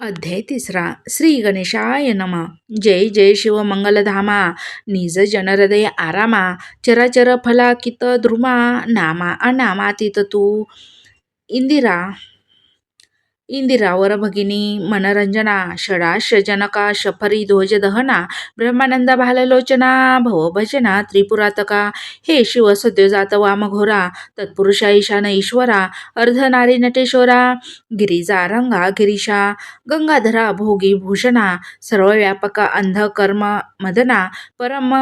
अध्याय तिसरा. श्री गणेशाय नमः. जय जय शिव मंगलधामा. निज जनहृदय आरामा. चराचर फलाकित द्रुमा. नामा अनामातीत तू. इंदिरा इंदिरावर भगिनी मनरंजना षडाशजनका शफरी ध्वज दहना ब्रह्मानंद भाललोचना भवभजना त्रिपुरातका हे शिव सद्योजात वामघोरा तत्पुरुषा ईशान ईश्वरा अर्धनारी नटेश्वरा गिरिजा रंगा गिरीशा गंगाधरा भोगी भूषणा सर्वव्यापका अंध कर्म मदना परम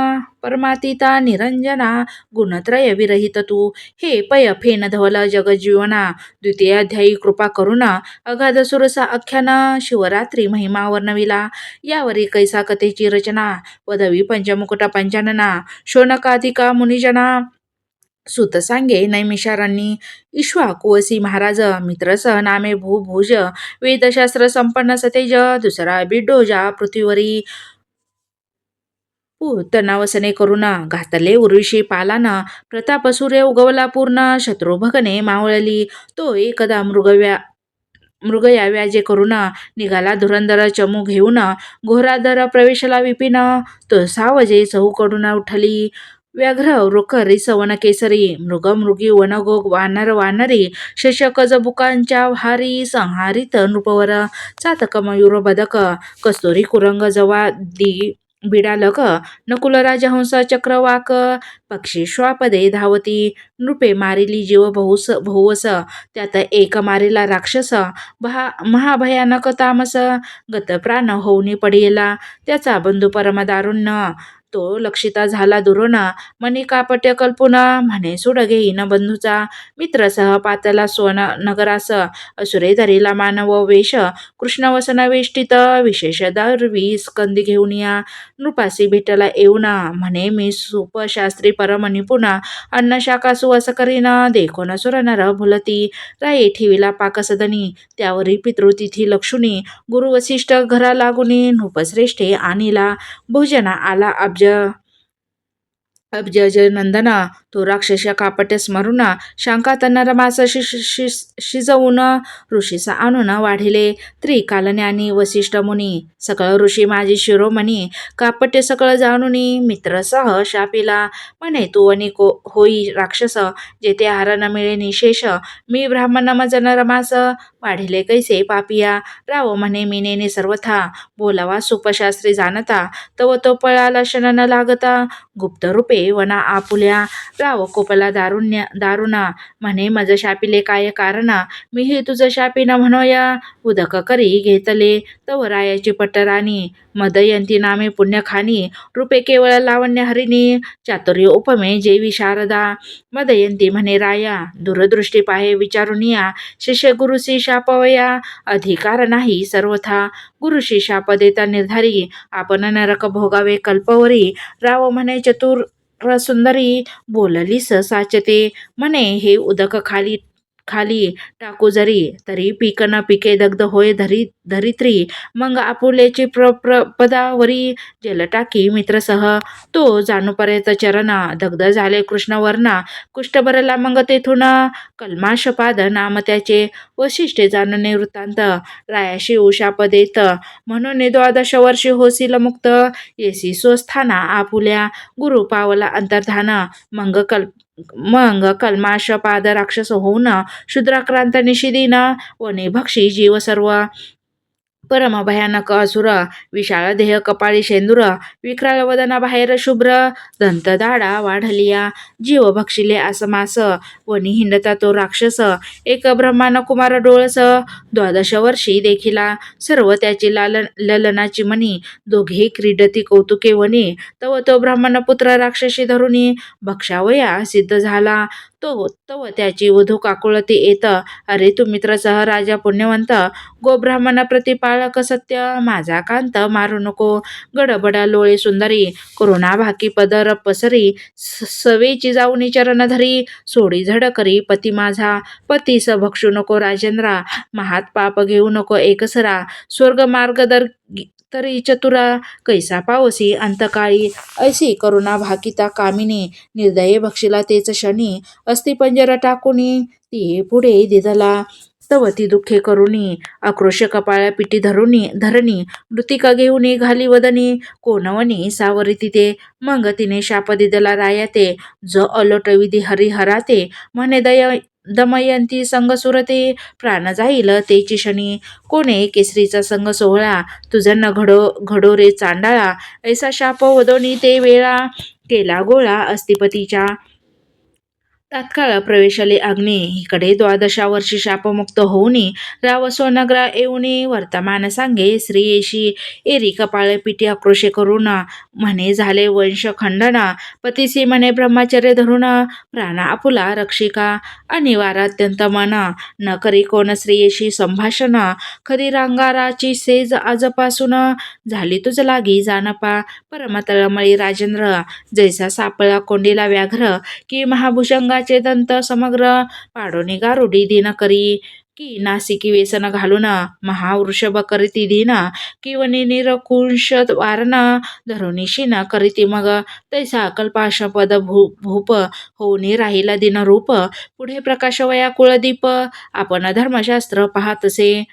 परमातीता निरंजना गुणत्रय विरहित तू. हे पय फेन धवल जगजीवना द्वितीयाध्यायी कृपा करुणा. अगाध सुरसा आख्यान. शिवरात्री महिमा वर्णविला. यावरी कैसा कथेची रचना. वदवी पंचमुकुटा पंचानना. शोनकाधिका मुनिजना. सुत सांगे नैमिषारांनी ईश्वा कुवसी महाराज. मित्रसह नामे भूभुज. वेदशास्त्र संपन्न सतेज. दुसरा बिडोजा पृथ्वीवरी. तणावसने करुणा घातले उर्विशी पालाना. प्रताप सूर्य उगवला पूर्ण. शत्रुभगने मावळली. तो एकदा मृगव्या मृगया व्याजे करून निघाला धुरंधर चमू घेऊन घोराधर प्रवेशला विपिन तो सावजे चहूकडून उठली. व्याघ्र वृख सवन केसरी. मृग मृगी वनगोग वानर वानरी. शशक जबुकांच्या हारी संहारित नृपवर. चातक मयूर बदक. कस्तुरी कुरंग जवा दी बिडालक नकुल राजहंस चक्रवाक पक्षी श्वापदे धावती नृपे मारिली जीव बहुस बहुवस त्यात एक मारिला राक्षस भा महाभयानक तामस गतप्राण होऊनी पडिला त्याचा बंधू परमदारुण्य तो लक्षिता झाला दुरोना मणिकापट्य कल्पुना म्हणे सुड घेईन बंधूचा. मित्रसह पातला सोन नगरास. असुरे धरीला मानव वेश. कृष्णवसन वेष्टीत. वेष्टित विशेष दरवी स्कंदी घेऊन या. नृपासी भेटला येऊन. म्हणे मी सुपशास्त्री परम निपुण अन्न शाखा सुवास करीन. देखोन सुर नर भुलती. राये ठेवीला पाकसदनी. त्यावरी पितृतिथी लक्षुनी गुरुवसिष्ठ घरा लागुनी. नृपश्रेष्ठे आणिला. भोजना आला अब्ज 家 अब्जज नंदना तो राक्षस कापट्यास स्मरून शांका तन्ना शि शिजवून ऋषीसा आणून वाढिले. त्रिकालज्ञानी वसिष्ठ मुनी सकळ ऋषी माझी शिरोमणी कापट्य सकळ जाणुनी मित्रसह शापिला. म्हणे तू अनिको होई राक्षस जेथे आहार न मिळे निशेष मी ब्राह्मण मजन रमास वाढिले कैसे पापिया? राव म्हणे मी नेने सर्वथा बोलावा सुपशास्त्री जाणता तव तो पळा शन न लागता गुप्त रूपे वना आपुल्या राव कोपला दारुण्य दारुणा. म्हणे मज शापिले काय कारणा? मी हे तुझं शापिना म्हणोया. उदक करी घेतले तव रायाची पटराणी. मदयंती नामे पुण्यखानी रूपे केवळ लावण्य हरिणी. चातुर्य उपमे जेवी शारदा. मदयंती म्हणे राया दूरदृष्टी पाहे विचारुनिया. शिष्य गुरुशी शापवया. अधिकार नाही सर्वथा. गुरुशी शाप देता निर्धारी. आपण नरक भोगावे कल्पवरी. राव म्हणे चतुर सुंदरी बोललीस साचते म्हणे हे उदक खाली खाली टाकू जरी तरी पीक न पिके दग्ध होय धरी धरित्री. मग आपुलेची प्र प्र पदावरी जल टाकी मित्रसह. तो जाणूपर्यंत चरण दग्ध झाले कृष्णवर्णा. कुष्ठभरला मग तेथून कलमाशपाद नाम त्याचे वशिष्ठे जाणणे वृत्तांत. रायाशी उशाप देत म्हणून द्वादश वर्षी होसील मुक्त. येसी स्वस्थाना आपुल्या गुरु पावला अंतर्धान. मग कल्प मग कल्माशपाद राक्षस होऊन शूद्राक्रांत निशिदीन वने भक्षी जीव सर्व परमभयानक असुर विशाळ देह कपाळी शेंदुर विक्राळ वदना बाहेर शुभ्र दंतदाडा वाढलिया जीव भक्षिले आसमास वनी हिंडता तो राक्षस एक ब्रह्मान कुमार डोळस द्वादश वर्षी देखिला सर्व त्याची लाल ललनाची मनी दोघे क्रीडती कौतुके वनी तव तो ब्राह्मण पुत्र राक्षसी धरुणी भक्षावया सिद्ध झाला तो तव त्याची वधू काकुळती येत. अरे तू मित्रसह राजा पुण्यवंत. गोब्राह्मण प्रतिपाळक सत्य. माझा कांत मारू नको. गडबडा लोळे सुंदरी. करुणा भाकी पदर पसरी सवेची जाऊनी चरण धरी. सोडी झड करी पती माझा. पतीस भक्षू नको राजेंद्रा. महात पाप घेऊ नको एकसरा. स्वर्ग मार्ग दर तरी चतुरा कैसा पावसी अंतकाळी ऐसी करुणा भाकिता कामिनी निर्दये भक्षिला तेच शनी अस्थिपंजरा टाकुनी ती पुढे दिदला तवती दुःखे करुणी आक्रोश कपाळ्या पिटी धरुणी धरणी मृतिका घेऊन घाली वदनी कोणवनी सावरी तिथे मग तिने शाप दिदला रायाते जो अलोट विधी हरिहराते म्हणे दय दमयंती संग सुरते. प्राण जाईल तेची शनी. कोणे केसरीचा संग सोहळा? तुझं न घडो घडोरे चांडाळा. ऐसा शाप वदोनी ते वेळा. केला गोळा अस्तिपतीच्या. तात्काळ प्रवेशाली अग्नी इकडे द्वादशा वर्षी शापमुक्त होऊनी राव सोनग्रा येऊनी वर्तमान सांगे श्री येशी एरी कपाळे पिटी आक्रोशे करून म्हणे झाले वंश खंडना पतीसी म्हणे ब्रह्मचर्य धरून प्राण आपुला रक्षिका अनिवार अत्यंत मन न करी कोण श्रीयेशी संभाषण खरी रांगाराची सेज आजपासून झाली तुझ लागी जानपा परमतळमळी राजेंद्र जैसा सापळा कोंडीला व्याघ्र की महाभूषंगाचे दंत समग्र पाडोनी गारुडी दिन करी. की नासिकी व्यसन घालून महावृषभ करीती दिन. किवनी निरकुंश वारण धरुणी शिन करीती मग. तैसा कल्पाशपद भू भूप होऊनी राहिला दिन रूप. पुढे प्रकाश वया कुळदीप आपण धर्मशास्त्र पाहतसे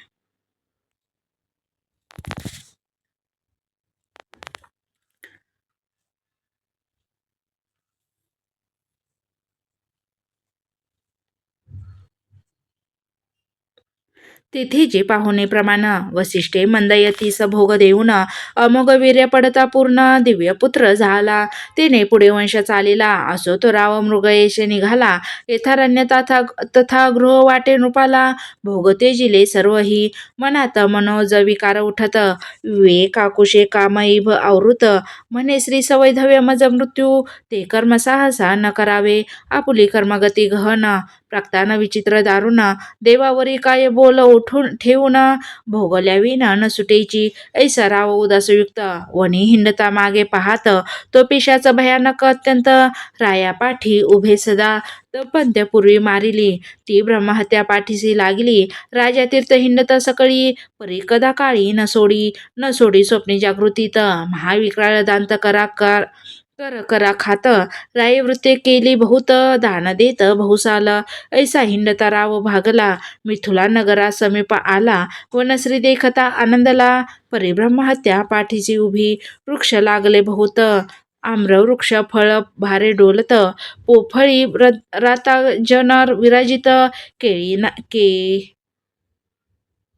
तेथे पाहुणे प्रमाण वसिष्ठे मंदयतीस भोग देऊन अमोघ वीर्य पडता पूर्ण दिव्य पुत्र झाला. तेने पुढे वंश चालिला. असो तो राव मृगयेश निघाला. यथारण्य तथा तथा गृह वाटे नृपाला. भोग तेजिले सर्वही मनात मनोज विकार उठत. वे काकुशे कामैभ आवृत. म्हणे श्री सवैधव्य मज मृत्यू. ते कर्म साहसा न करावे. आपुली कर्मगती गहन. प्राक्तान विचित्र दारुण देवावरी काय बोल उठून ठेवून भोगल्या विना न सुटेची ऐसा राव उदासयुक्त. वनी हिंडता मागे पाहत तो पिशाचं भयानक अत्यंत रायापाठी उभे सदा पंत्यपूर्वी मारिली. ती ब्रह्महत्या पाठीशी लागली. राजा तीर्थ हिंडता सकळी परी कदा काळी न सोडी न सोडी स्वप्नी जागृतीत. महाविक्राळ दांत करा कर करा खात. राय वृत्ते केली बहुत दान देत बहुसाल. ऐसा हिंडता राव भागला मिथुला नगरा समीप आला. वनश्री देखता आनंदला परिब्रह्महत्या पाठीची उभी. वृक्ष लागले बहुत आम्र वृक्ष फळ भारे डोलत. पोफळी राता जनर विराजित. केळी ना के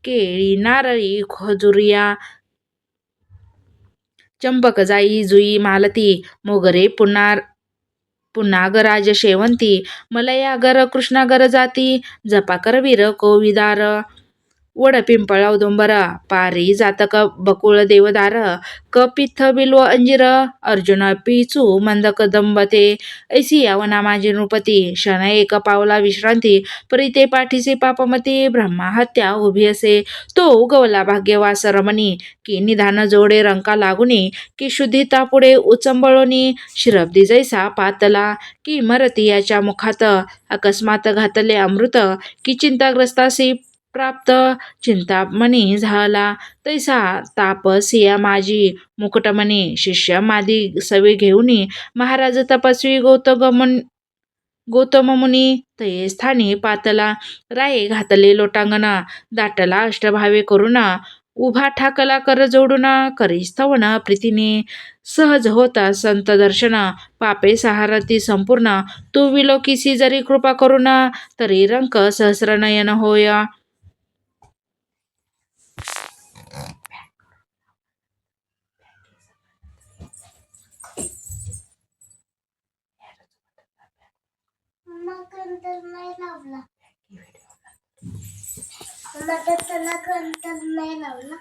केळी नारळी खजुरिया चंपक जाई जुई मालती मोगरे पुन्हा पुन्हागराज शेवंती मलयागर कृष्णागर जाती जपाकर वीर कोविदार वड पिंपळ औदुंबर पारी जातक बकुळ देवदार कपित्थ बिल्व अंजिर अर्जुन पिचू मंदक दंबते ऐसी यावना माझी नृपती क्षण एक पावला विश्रांती परिते पाठीचे पापमती ब्रह्मा हत्या उभी असे. तो उगवला भाग्यवास रमणी की निधान जोडे रंका लागुनी की शुद्धिता पुढे उचंबळोनी शिरब्दी जैसा पातला की मरती याच्या मुखात अकस्मात घातले अमृत की चिंताग्रस्तासी प्राप्त चिंतामणी झाला. तैसा तापसिया माझी मुकुटमणी शिष्य मादी सवे घेऊन महाराज तपस्वी गौतगमन गौतम मुनी तये स्थानी पातला. राये घातले लोटांगणा दाटला अष्टभावे करुणा उभा ठाकला कर जोडून करी स्तवन प्रीतीने. सहज होता संत दर्शन पापे सहारती संपूर्ण. तू विलोकिसी जरी कृपा करुणा तरी रंक सहस्रनयन होय. कंटर नाही लावला त्याला कंटर नाही लावला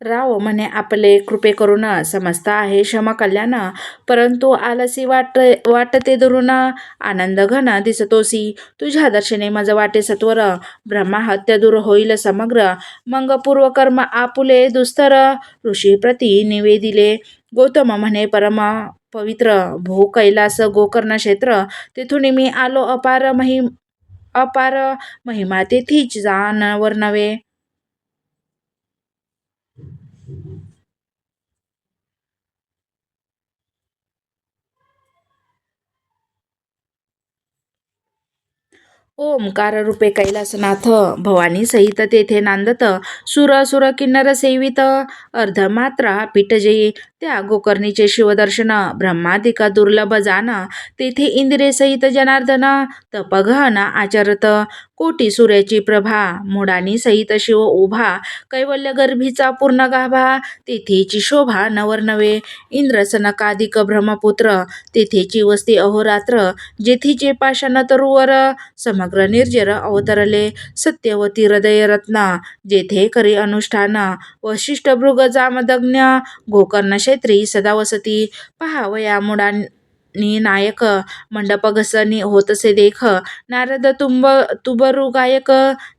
राव म्हणे आपले कृपे करून समजता आहे क्षमा कल्याण परंतु आलसी वाट वाटते दुरून आनंद घन दिसतोसी. तुझ्या दर्शने माझं वाटे सत्वर. ब्रह्मा हत्या दूर होईल समग्र. मंग पूर्वकर्म आपुले दुस्तर. ऋषीप्रती निवेदिले. गौतम म्हणे परम पवित्र. भो कैलास गोकर्ण क्षेत्र. तिथून मी आलो अपार मही अपार महिमा. तेथीच जाणवर नव्हे. ओंकार रूपे कैलासनाथ भवानी सहित तेथे नांदत सुर सुर किन्नर सेवित अर्धमात्रा पीठजयी त्या गोकर्णीचे शिवदर्शन ब्रह्मादिका दुर्लभ जान तेथे इंदिरे सहित जनार्दन तपगहन आचरत कोटी सूर्याची प्रभा मुडानी सहित शिव उभा कैवल्य गर्भीचा पूर्ण गाभा तेथेची शोभा नवरनवे इंद्रसनकाधिक ब्रह्मपुत्र तेथेची वस्ती अहोरात्र जेथीचे पाषाण तरुवर समग्र निर्जर अवतरले. सत्यवती हृदय रत्न जेथे करी अनुष्ठान वशिष्ठ भृग जामदग्न गोकर्ण क्षेत्री सदावसती. पहावया मुडान नायक मंडप घसनी होतसे देख. नारद तुंब तुबरु गायक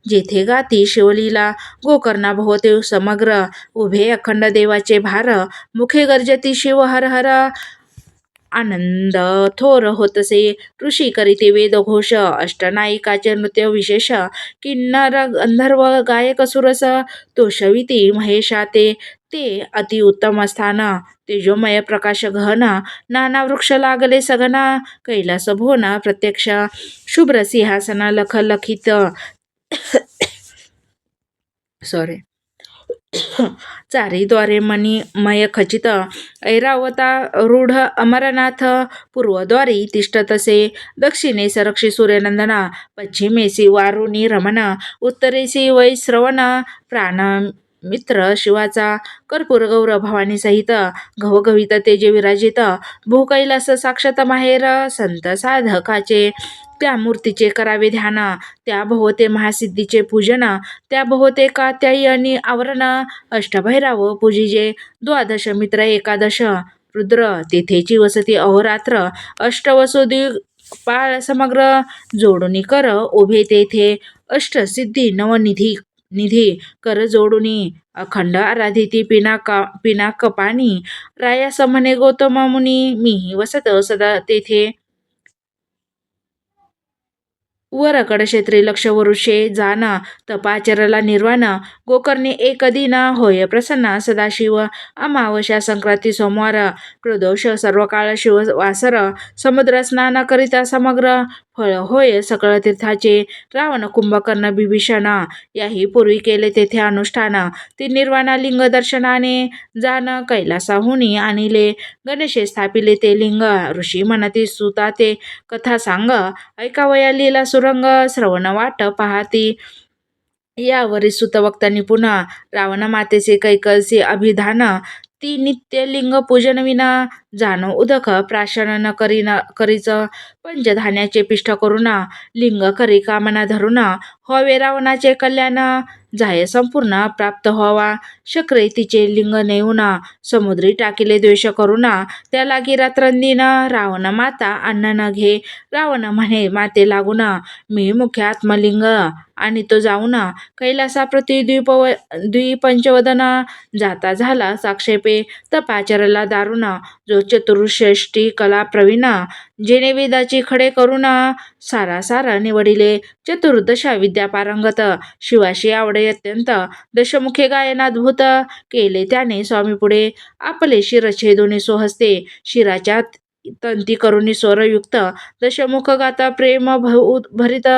जेथे गाती शिवलीला. गोकर्णा भोवते समग्र उभे अखंड देवाचे भार. मुखे गर्जती शिव हर हर आनंद थोर होतसे ऋषी करीते वेदघोष अष्टनायिकाचे नृत्य विशेष किन्नर गंधर्व गायक सुरस तोषविती महेशाते ते अति उत्तम स्थान तेजोमय प्रकाश गहन नाना वृक्ष लागले सगना कैलास भुवन प्रत्यक्ष शुभ्र सिंहासन लख लखित. सॉरी चारीद्वारे मणिमय खचित ऐरावता रूढ अमरनाथ पूर्वद्वारी तिष्ठतसे दक्षिणे सरक्षी सूर्यनंदना पश्चिमेसी वारुणी रमण उत्तरेसी वैश्रवण प्राणमित्र शिवाचा कर्पूर गौर भवानी सहित घवघवित तेजे विराजित भूकैलास साक्षात माहेर संत साधकाचे त्या मूर्तीचे करावे ध्यान त्या भोवते महासिद्धीचे पूजन त्या भोवते कात्यायनी आवरण. अष्टभैरव पूजिजे द्वादश मित्र एकादश. रुद्र तेथेची वसती अहोरात्र. अष्टवसुदी पाळ समग्र. जोडुनी कर उभे तेथे. अष्टसिद्धी नवनिधी निधी कर जोडुनी. अखंड आराधिती पिनाका पिना कपाणी राया समने गौतम मुनी मीही वसत सदा तेथे. वरकड क्षेत्री लक्ष वरुषे तपाचरला निर्वाण गोकर्णी एक दिन होय प्रसन्न सदाशिव अमावस्या संक्रांती सोमवार प्रदोष सर्व काळ शिव वासर समुद्र स्नान करिता समग्र फळ होय सकळ तीर्थाचे रावण कुंभकर्ण बिभीषण याही पूर्वी केले तेथे अनुष्ठान. ती निर्वाणा लिंग दर्शनाने जाण कैलासाहुनी आणिले. गणेशे स्थापिले ते लिंग. ऋषी म्हणती सुता ते कथा सांग. ऐकावया लीला सुरंग. श्रवण वाट पाहती. यावरी सुतवक्तांनी पुन्हा रावण मातेचे कैकसी अभिधान. ती नित्य लिंग पूजन विना उदक प्राशन न करी करीच पंचधान्याचे पिष्ट करून लिंग करी कामना धरून हवे रावणाचे कल्याण जाय संपूर्ण प्राप्त व्हावा. शक्रे तिचे लिंग नेऊना समुद्री टाकिले द्वेष करून त्या लागी रात्रंदिन रावण माता अन्न न घे रावण म्हणे माते लागून मी मुख्य आत्मलिंग आणि तो जाऊन कैलासा द्विप द्विपंचवदना जाता झाला साक्षेपे तपाचरला दारुण जो चतुर्षष्टी कला प्रवीणा जेणे वेदाची खडे ना सारा सारा निवडिले चतुर्दशा विद्या पारंगत शिवाशी आवडे अत्यंत दशमुखे गायनाद्भुत केले त्याने स्वामी पुढे आपले शिर छेदुनी सोहस्ते शिराच्या तंती करुणी स्वरयुक्त दशमुख गाता प्रेम भरित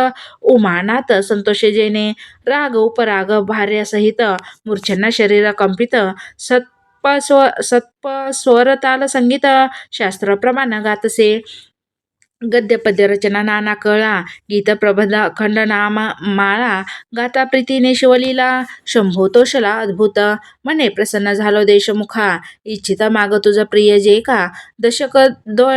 उमानात संतोषे जेने राग उपराग भार्यासहित मूर्छना शरीर कंपित सत्प स्व सत्प स्वर ताल संगीत शास्त्रप्रमाण गातसे. गद्य पद्य रचना नाना कळा गीत प्रबंध अखंड नामा माळा गाता प्रीतीने शिवलीला शंभो तोषला अद्भुत म्हणे प्रसन्न झालो देशमुखा इच्छित माग तुझ प्रिय जे का दशक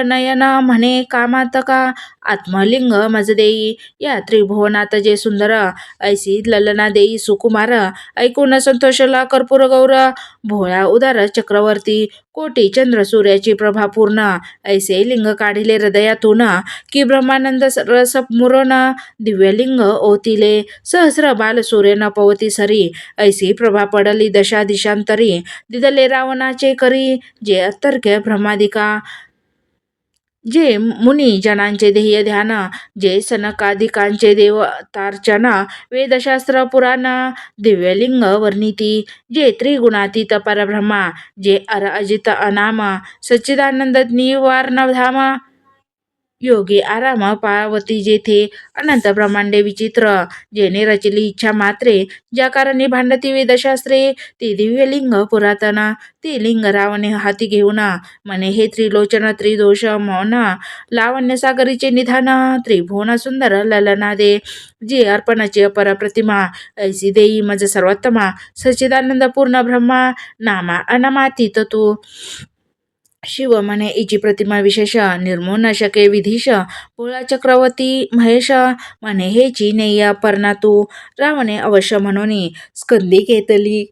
नयन म्हणे कामात का आत्मलिंग मज देई या त्रिभुवनात जे सुंदर ऐसी ललना देई सुकुमार ऐकून संतोषला कर्पूर गौर भोळा उदार चक्रवर्ती कोटी चंद्र सूर्याची प्रभा पूर्ण. ऐसे लिंग काढिले हृदयातून की ब्रह्मानंद रस मुरण दिव्यलिंग ओतिले. सहस्र बाल सूर्य न पवती सरी. ऐसी प्रभा पडली दशा दिशांतरी दिदले रावणाचे करी. जे अतर्क्य ब्रह्मादिका. जे मुनी जनांचे ध्येय ध्यान जे सनकादिकांचे देवतार्चन वेदशास्त्र पुराण दिव्यलिंग वर्णिती जे त्रिगुणातीत परब्रह्मा जे अर अजित अनाम सच्चिदानंद निवारण धामा योगी आराम पावती जेथे अनंत ब्रह्मांडे विचित्र जेने रचली इच्छा मात्रे ज्या कारणे भांडती वेदशास्त्रे ते दिव्यलिंग पुरातन ते लिंग रावणे हाती घेऊन मने हे त्रिलोचन त्रिदोष मौन लावण्य सागरीचे निधान त्रिभुवन सुंदर ललना दे जे अर्पणाची अपर प्रतिमा ऐसी देई मज सर्वोत्तमा सच्चिदानंद पूर्ण ब्रह्मा नामा अनमातीत तू. शिव म्हणे इची प्रतिमा विशेष निर्मूळ न शके विधीश भोळा चक्रवर्ती महेश म्हणे हेची नेय पर्णा तू रावणे अवश्य म्हणून स्कंदी घेतली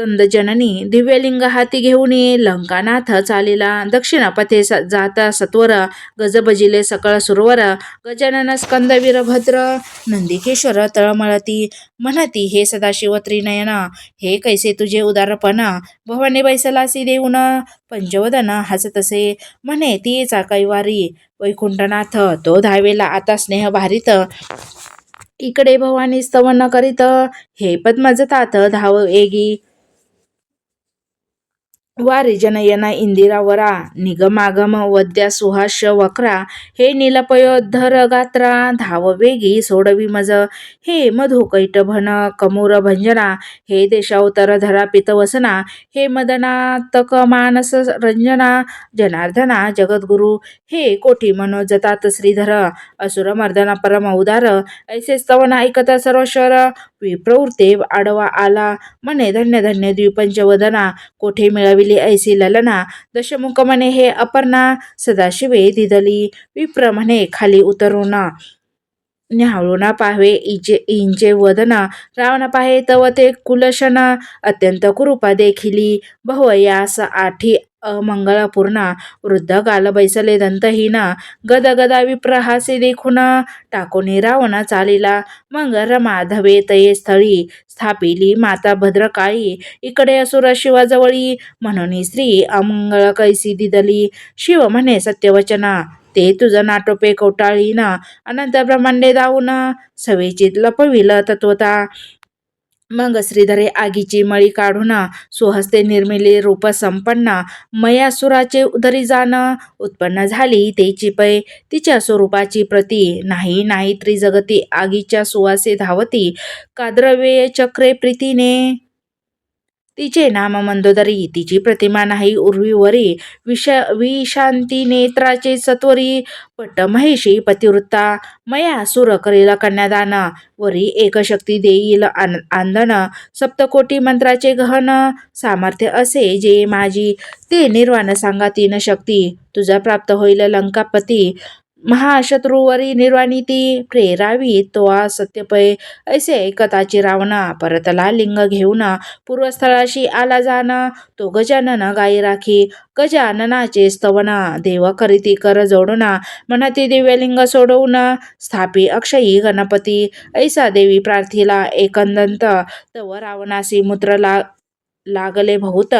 स्कंदजननी दिव्यलिंग हाती घेऊन लंकानाथ चालिला दक्षिणापथे स जाता सत्वर गजबजिले सकळ सुरवर गजानन स्कंद वीरभद्र नंदिकेश्वर तळमळती. म्हणती हे सदाशिव त्रिनयन हे कैसे तुझे उदारपण? भवानी बैसलासी देऊन पंचवदन हसतसे. म्हणे तीचा कैवारी वैकुंठनाथ तो धावेला आता स्नेह भारित. इकडे भवानी स्तवन करीत. हे पद्मजतात धाव एगी. वारी जनयना इंदिरावरा निगमागम वद्या सुहास्य वक्रा हे नीलपयोधर गात्रा धाव वेगी सोडवी मज हे मधु कैटभन कमुर भंजना हे देशावतर धरा पितवसना हे मदनातक मानस रंजना जनार्दना जगद्गुरु हे कोठी मनोजतात श्रीधर असुर मर्दना परम उदार ऐसे स्तवन ऐकता सर्वश्वर विप्रवृत्ते आडवा आला म्हणे धन्य धन्य द्विपंचवदना कोठे मिळवी ऐसी ललना. दशमुख म्हणे हे अपर्णा सदाशिवे दिदली. विप्र म्हणे खाली उतरून न्याहाळून पाहावे इचे इंचे वदना रावण पाहे तव ते कुलशना अत्यंत कुरूपा देखिली. बहुयास आठी अमंगळपूर्णा वृद्ध गाल बैसले दंतहीना गद गदा विप्र हासे देखून टाकून चालिला. मंगर माधवे तये स्थळी स्थापिली माता भद्रकाळी इकडे असुर शिवाजवळी म्हणून स्त्री अमंगळ कैसी दिदली. शिव म्हणे सत्यवचना ते तुझं नाटोपे कौटाळीन अनंत ब्रह्मांडे दावून सवेचित लपविल तत्वता. मग श्रीधरे आगीची मळी काढून सुहस्ते निर्मिली रूप संपन्न. मयासुराचे उदरी जाण. उत्पन्न झाली तेची पै. तिच्या स्वरूपाची प्रती. नाही नाही त्रिजगती आगीच्या सुवासे धावती. काद्रवे चक्रे प्रीतीने. तिचे नाम मंदोदरी तिची प्रतिमा नाही उर्वीवरी विष विशांती नेत्राचे सत्वरी पट महिषी पतिवृत्ता मया सुर करील कन्यादान वरी एकशक्ती देईल आन आंदन सप्तकोटी मंत्राचे गहन सामर्थ्य असे जे माझी ते निर्वाण सांगा तीन शक्ती तुझा प्राप्त होईल लंकापती महाशत्रूवरी निर्वाणिती प्रेरावी तोआ सत्यपय ऐसे ऐकताची रावणा परतला लिंग घेऊन पूर्वस्थळाशी आला जाना तो गजानन गाई राखी गजाननाचे स्तवना देव करीती कर जोडुना म्हणती दिव्यलिंग सोडवून स्थापी अक्षयी गणपती. ऐसा देवी प्रार्थीला एकंदंत तव रावणासी मूत्रला लागले बहुत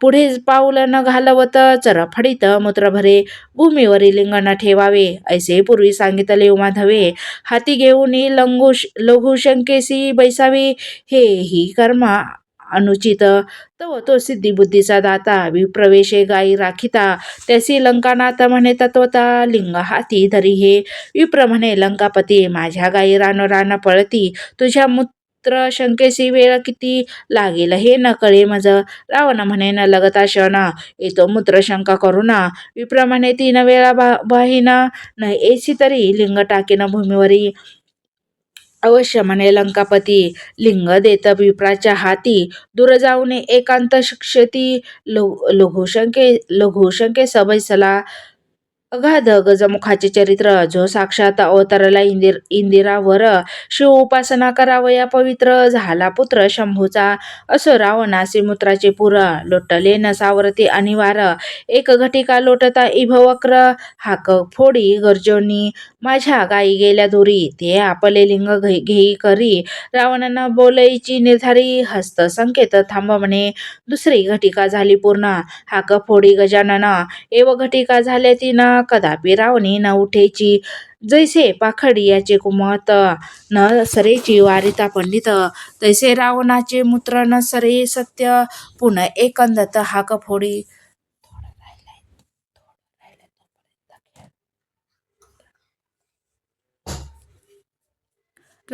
पुढे पाऊल न घालवत चरफडीत मूत्र भरे भूमीवरील लिंगण ठेवावे ऐसे पूर्वी सांगितले उमाधवे. हाती घेऊन लंगू लघुशंकेसी बैसावे हे ही कर्म अनुचित. तव तो सिद्धिबुद्धीचा दाता विप्रवेशे गायी राखिता. त्यासी लंकानाथ म्हणे तत्वता लिंग हाती धरी हे. विप्र म्हणे लंकापती माझ्या गायी रान रान पळती. तुझ्या मात्र शंकेसी वेळ किती लागेल हे न कळे मज रावण म्हणे न लगता क्षण येतो मूत्र शंका करू ना. म्हणे तीन वेळा बा बाहीन न एसी तरी लिंग टाकेन भूमीवरी. अवश्य म्हणे लंकापती लिंग देत विप्राच्या हाती दूर जाऊन एकांत शिक्षती लघु लघुशंके लघुशंके सबैसला अगाध गजमुखाचे चरित्र जो साक्षात अवतरला इंदिर इंदिरावर शिव उपासना करावया पवित्र झाला पुत्र शंभूचा. असो रावणासी मूत्राचे पुर लोटले नसावरती अनिवार. एक घटिका लोटता इभवक्र हाक फोडी गर्जोनी. माझ्या गायी गेल्या दुरी ते आपले लिंग घेई करी. रावणांना बोलायची निर्धारी हस्त संकेत थांब म्हणे दुसरी घटिका झाली पूर्ण हाक फोडी गजानन. एव घटिका झाल्या ती कदापि रावणी न उठेची जैसे पाखडी याचे कुमत न सरेची वारिता पंडित तैसे रावणाचे मूत्र न सरे सत्य पुन एकंदत हाक फोडी.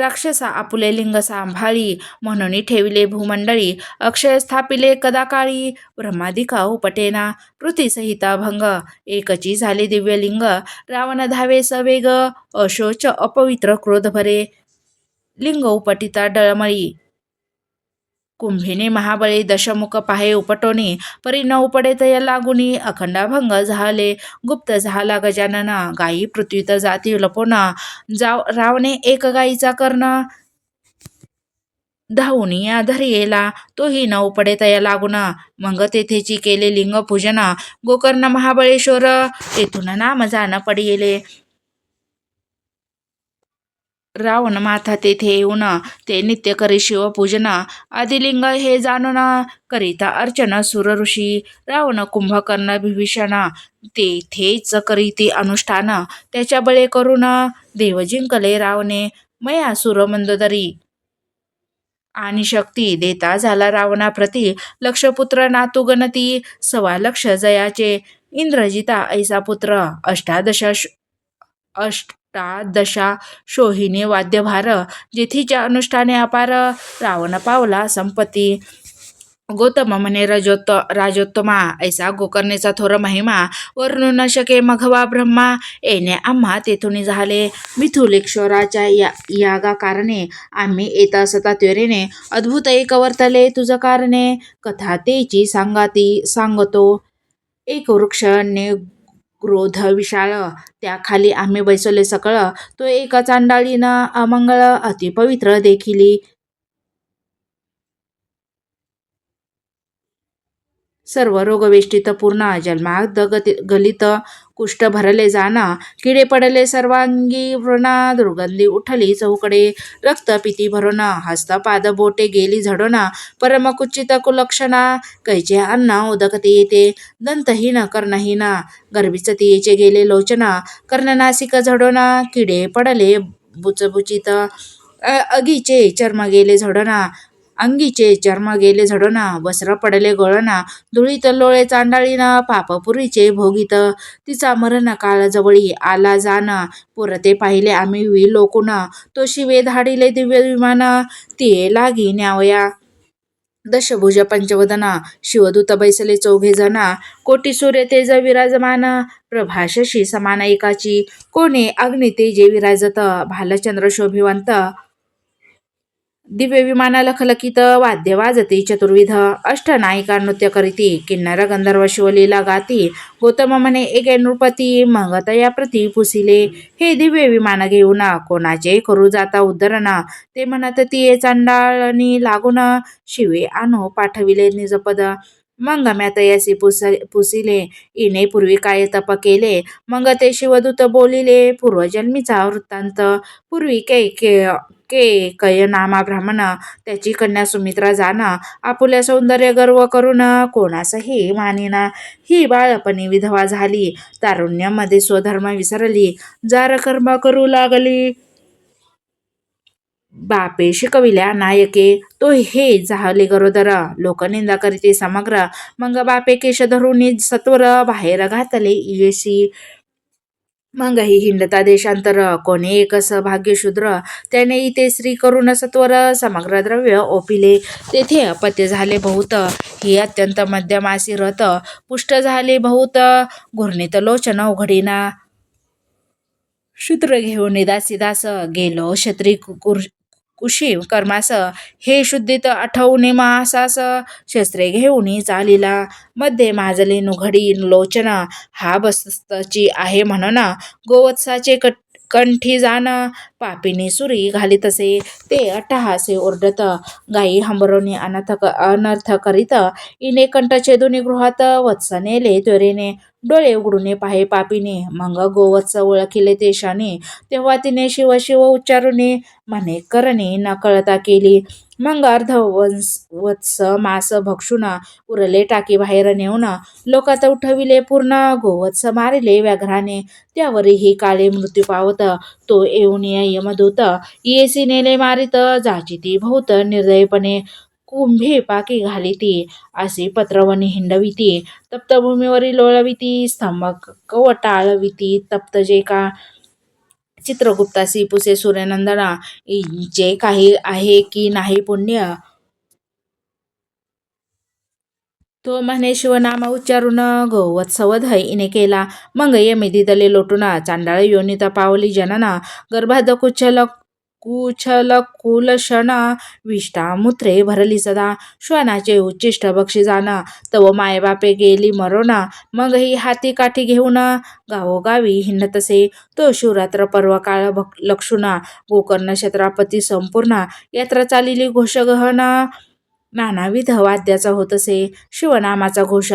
राक्षसा आपुले लिंग सांभाळी म्हणून ठेविले भूमंडळी. अक्षय स्थापिले कदाकाळी. ब्रह्मादिका उपटेना. कृतीसहिता भंग. एकची झाले दिव्यलिंग. रावण धावे सवेग. अशोच अपवित्र क्रोध भरे. लिंग उपटिता डळमळी. कुंभिने महाबळी दशमुख पाहे उपटोनी परी न उपडे तया लागुनी अखंडाभंग झाले. गुप्त झाला गजानना गायी पृथ्वीत जाती लपोना जाव रावणे एक गायीचा कर्ण. धावून या येला तोही न उपडे तया लागून मग तेथेची केले लिंग पूजन गोकर्ण महाबळेश्वर तेथून नाम जाण पडिले रावण माथा तेथे येऊन ते नित्य करी शिवपूजन आदिलिंग हे जाणून करिता अर्चन सुर ऋषी रावण कुंभकर्ण विभीषण तेथेच करीती अनुष्ठान. त्याच्या बळे करून देव जिंकले रावणे. मया सुरमंदोदरी आणि शक्ती देता झाला रावणाप्रती. लक्षपुत्र नातू गणती सवा लक्ष जयाचे. इंद्रजिता ऐसा पुत्र अष्टादश अष्टादशा शोहिनी वाद्यभार जेथीच्या अनुष्ठाने अपार रावण पावला संपत्ती. गौतम म्हणे रजोत्त राजोत्तमा ऐसा गोकर्णेचा थोर महिमा वर्णू न शके मघवा ब्रह्मा येणे आम्हा तेथून झाले. मिथुलेश्वराच्या या यागा कारणे आम्ही येत असता त्वरेने अद्भुत एक वर्तले तुझं कारणे. कथा तेची सांगाती सांगतो. एक वृक्ष ने क्रोध विशाळ त्याखाली आम्ही बैसले सकळ. तो एक चांडाळीनं अमंगळ अतिपवित्र देखिली. सर्व रोगवेष्टित पूर्ण जन्माद गति गलित कुष्ठ भरले जाना किडे पडले सर्वांगी व्रणा. दुर्गंधी उठली चौकडे. रक्त पिती भरून. हस्त पाद बोटे गेली झडोना. परमकुचित कुलक्षणा. कैचे अन्न उदकते येते. दंतहीन कर्णहीन. गर्भिचती येचे गेले लोचना. कर्णनासिक झडोना. किडे पडले बुचबुचित. अगीचे चर्म गेले झडोना. अंगीचे चर्म गेले झडून वस्त्र पडले गळना धुळीत लोळे चांडाळीना पापपुरीचे भोगीत. तिचा मरण काळ जवळी आला जाण. पुरते पाहिले आम्ही वि लोकून तो शिवे धाडिले दिव्य विमान. ते लागी न्यावया. दशभुज पंचवदन. शिवदूत बैसले चौघे जना कोटी सूर्य तेज विराजमान. प्रभाशशी समान एकाची. कोणे अग्नि तेजे विराजत. भालचंद्र शोभिवंत. दिव्य विमान लखलखित वाद्य वाजती. चतुर्विध अष्टनायिका नृत्य करीती. किन्नर गंधर्व शिवलीला गाती. गौतम म्हणे एके नृपती मग तया प्रती पुसिले. हे दिव्य विमान घेऊन कोणाचे करू जाता उद्धरण ते म्हणत ती चांडाळणी लागून शिवे आणू पाठविले निजपद मग म्या तयासी पुस पुसिले. इने पूर्वी काय तप केले? मग ते शिवदूत बोलिले पूर्वजन्मीचा वृत्तांत. पूर्वी के के के कय नामा ब्राह्मण त्याची कन्या सुमित्रा जाणं आपुल्या सौंदर्य गर्व करून कोणासही मानिना. ही बाळपणी विधवा झाली तारुण्यामध्ये स्वधर्म विसरली जार कर्म करू लागली. बापे शिकविल्या नायके तो हे झाले गरोदर. लोकनिंदा करीते समग्र. मग बापे केश धरून सत्वर बाहेर घातले येशी. मगही हिंडता देशांतर कोणी एक भाग्यशूद्र त्याने इथे स्त्री करून सत्वर समग्र द्रव्य ओपिले. तेथे अपत्य झाले बहुत. ही अत्यंत मध्यमासी रथ. पुष्ट झाले बहुत. घुर्णित लोचन उघडीना. शूद्र घेऊन दासी दास गेलो. क्षत्री कुर कुशी कर्मास हे शुद्धीत आठवणे मासास. शस्त्रे घेऊन चालिला मध्ये माजली नुघडी लोचन. हा बसची आहे म्हणून गोवत्साचे कट कंठी जाण पापिने सुरी घालीतसे ते अट्टहासे ओरडत गायी हंबरवणे अनर्थ अनर्थ करीत इने कंठाचे दोन्ही गृहात वत्स नेले त्वरेने डोळे उघडून पाहे पापीने. मग गोवत्स ओळखिले ते शाने तेव्हा तिने शिव शिव उच्चारुने म्हणे करणे न कळता केली मग अर्ध वंस वत्स मास भक्षुन उरले टाकी बाहेर नेऊन लोकात उठविले पूर्ण गोवत्स मारिले व्याघ्राने. त्यावरही काळे मृत्यू पावत तो येऊन यमदूत येसी नेले मारित जाची ती बहुत निर्दयपणे कुंभी पाकी घालिती असे पत्रवणी हिंडविती तप्तभूमीवरील लोळविती स्तंभ कवटाळविती तप्त जे का चित्रगुप्तासी पुसे सूर्यनंदना जे काही आहे की नाही पुण्य तो म्हणे शिवनाम उच्चारून गोवत्सवध इने केला. मग यमी दिदले लोटुना चांडाळ योनिता पावली जनना. गर्भाद कुचल कुछल कुलशना विष्टा मुत्रे भरली सदा. श्वानाचे उच्चिष्ट जाणं तव मायबापे गेली मरोना. मग ही हाती काठी घेऊन गावोगावी हिंडतसे तो शिवरात्र पर्व काळ भक लक्षुना. गोकर्ण क्षेत्रापती संपूर्ण. यात्रा चालिली घोषगहना. नानाविध वाद्याचा होत असे. शिवनामाचा घोष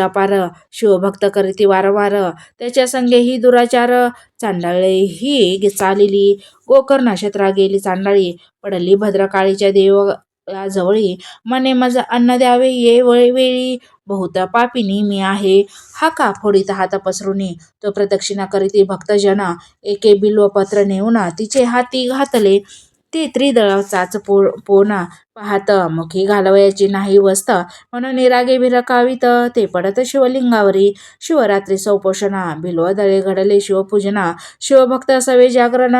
शिवभक्त करीती वारंवार त्याच्या संगे ही दुराचार. चांडाळे ही चालिली गोकर्ण क्षेत्रा गेली चांडाळी. पडली भद्रकाळीच्या देवळाजवळी. मने मज अन्न द्यावे ये वेळी वेळी बहुत पापिनी मी आहे. हा का फोडीत हात पसरुनी? तो प्रदक्षिणा करीती भक्तजन. एके बिल्वपत्र नेऊन तिचे हाती घातले. त्रिदळ चाच पो पोना पाहत मुखी घालवयाची नाही वस्त. म्हणून निरागे भिरकावीत ते पडत शिवलिंगावरी. शिवरात्री सौपोषणा भिलवदळे घडले शिवपूजना. शिवभक्त सवे जागरण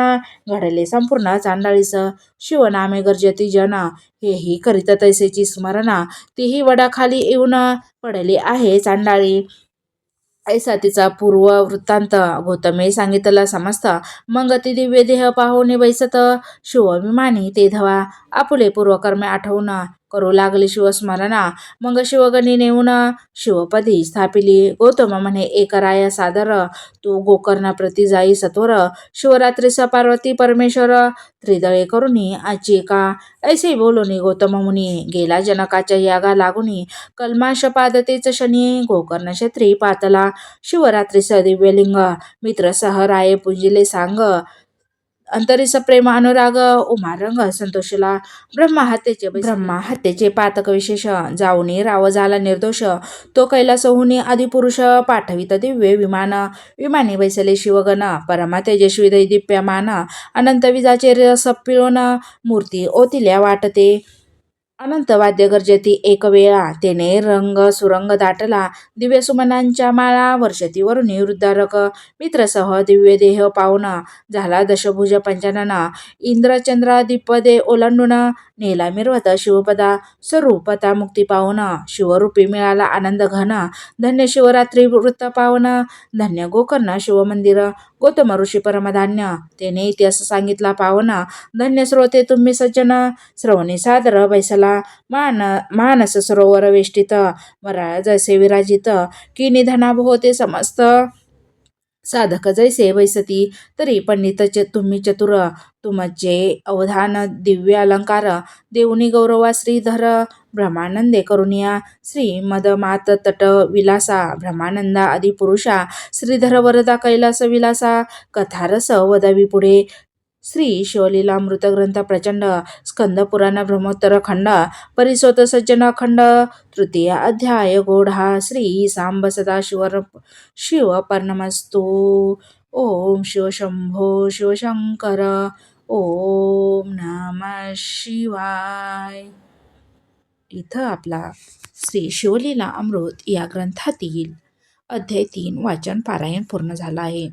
घडले संपूर्ण चांडाळीस. शिवनामे गरजती जन हेही करीत तैसेची स्मरणा. तीही वडाखाली येऊन पडली आहे चांडाळी. ऐसा तिचा पूर्व वृत्तांत गौतमे सांगितला समस्त मग ती दिव्य देह पाहुणे बैसत शिवविमानी ते धवा आपुले पूर्वकर्मे आठवून करू लागली शिवस्मरणा. मग शिवगणी नेऊन शिवपदी स्थापिली. गौतम म्हणे एक राया सादर तू गोकर्णाप्रती जाई सत्वर. स पार्वती परमेश्वर त्रिदळे करुणी आजी का? ऐसे बोलूनी गौतम मुनी गेला जनकाच्या यागा लागुनी. कलमाश पादतेच शनी गोकर्ण क्षेत्री पातला. शिवरात्रीस दिव्यलिंग मित्र सह राये पूजिले सांग. अंतरिस प्रेम अनुराग उमारंग संतोषला ब्रह्मा हत्येचे ब्रह्मा हत्येचे पातक विशेष जाऊनी राव झाला निर्दोष. तो कैलासहुनी आदिपुरुष पाठवित दिव्य विमान. विमानी बैसले शिवगण परमा तेजस्वी दैदिप्यमान. अनंत विजाचे रस पिळून मूर्ती ओतिल्या वाटते. अनंत वाद्य गर्जती एक वेळा तेने रंग सुरंग दाटला. दिव्य सुमनांच्या माळा वर्षती वरुणी वृद्धारक मित्रसह दिव्य देह पावन झाला दशभुज पंचानना. इंद्रचंद्रा दीपदे ओलांडून नेला मिरवत शिवपदा. स्वरूपता मुक्ती पावन शिवरूपी मिळाला आनंद घन. धन्य शिवरात्री वृत्त पावन धन्य गोकर्ण शिवमंदिर. गौतम ऋषी परमधान्य. तेने इतिहास सांगितला पावन धन्य श्रोते तुम्ही सज्जन. श्रवणी सादर बैसला मान मानस सरोवर वेष्टित. वराळ जैसे विराजित. की निधना होते समस्त. साधक जैसे वैसती तरी पंडित च तुम्ही चतुर. तुमचे अवधान दिव्य अलंकार. देऊनी गौरवा श्रीधर. ब्रह्मानंदे करुणिया. श्री मदमात तट विलासा. ब्रह्मानंदा आदिपुरुषा. श्रीधर वरदा कैलास विलासा. कथारस वदवी पुढे. श्री शिवलीलामृत ग्रंथ प्रचंड स्कंद पुराण ब्रह्मोत्तर खंड परिसोत सज्जन खंड तृतीय अध्याय गोढा श्री सांब सदाशिवर शिव पर्णमस्तु ओम शिवशंभो शिवशंकर ओम नमः शिवाय। इथं आपला श्री शिवलीला अमृत या ग्रंथातील अध्याय तीन वाचन पारायण पूर्ण झालं आहे.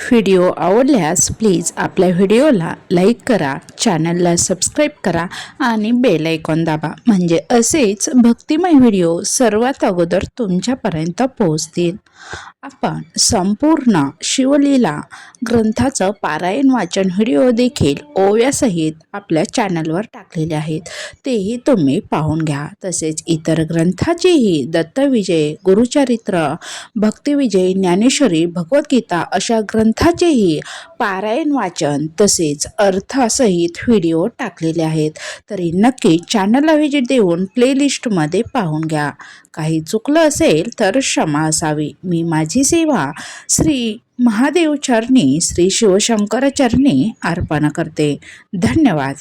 व्हिडिओ आवडल्यास प्लीज आपल्या व्हिडिओला लाईक करा चॅनलला सबस्क्राईब करा आणि बेल ऐकॉन दाबा. म्हणजे असेच भक्तिमय व्हिडिओ सर्वात अगोदर तुमच्यापर्यंत पोहोचतील. आपण संपूर्ण शिवलीला ग्रंथाचं पारायण वाचन व्हिडिओ देखील ओव्यासहित आपल्या चॅनलवर टाकलेले आहेत. तेही तुम्ही पाहून घ्या. तसेच इतर ग्रंथाचेही दत्तविजय गुरुचरित्र भक्तिविजय ज्ञानेश्वरी भगवद्गीता अशा ग्रंथ ग्रंथाचेही पारायण वाचन तसेच अर्थासहित व्हिडिओ टाकलेले आहेत. तरी नक्की चॅनलला व्हिजिट देऊन प्लेलिस्टमध्ये पाहून घ्या. काही चुकलं असेल तर क्षमा असावी. मी माझी सेवा श्री महादेव चरणी श्री शिवशंकर चरणी अर्पण करते. धन्यवाद.